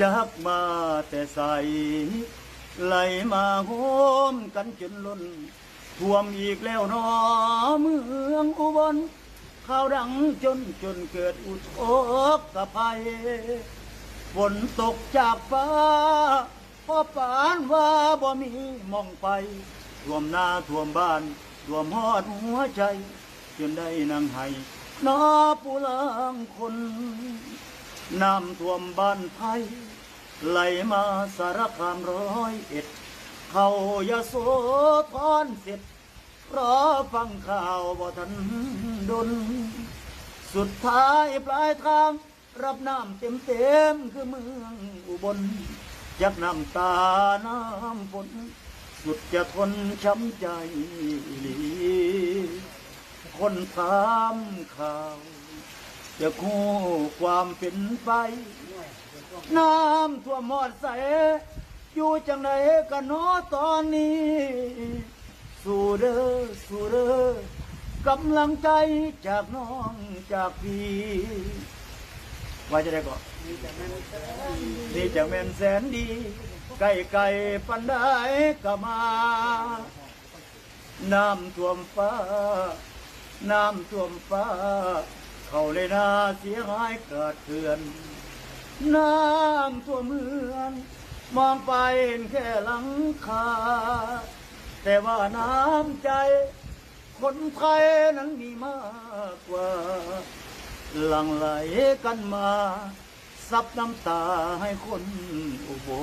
จักมาแต่ใส ไหลมาโหมกันจนล้นท่วมอีกแล้วนอเมืองอุบลข่าวดังจนจนเกิดอุทกภัยฝนตกจากฟ้าพ่อปานว่าบ่มีมองไปท่วมหน้าท่วมบ้านท่วมหอดหัวใจ จนได้นั่งให้นอผู้ลางคน น้ำท่วมบ้านไทยไหลมาสารคามร้อยเอ็ด เขายาโสธรเสร็จรอฟังข่าวบ่ทันดน สุดท้ายปลายทาง รับน้ำเต็มเต็มคือเมืองอุบลยักน้ำตาน้ำฝนสุดจะทนช้ำใจหลีคนถามข่าว จะคู่ความเป็นไป น้ำท่วมหมอดใส อยู่จังไหนกันเนอตอนนี้ สู้เด้อสู้เด้อกำลังใจจากน้องจากพี่ว่าจะได้ก่อนนี่จะแม่นแสนดี ไก่ไก่ปันได้ก็มา น้ำท่วมฟ้า น้ำท่วมฟ้า เขาเลยนาเสียหายเกิดเถือน น้ำท่วเมือง มองไปเห็นแค่หลังคา แต่ว่าน้ำใจ คนไทยนั้นมีมากกว่า หลังไหลกันมา ซับน้ำตาให้คนอุบล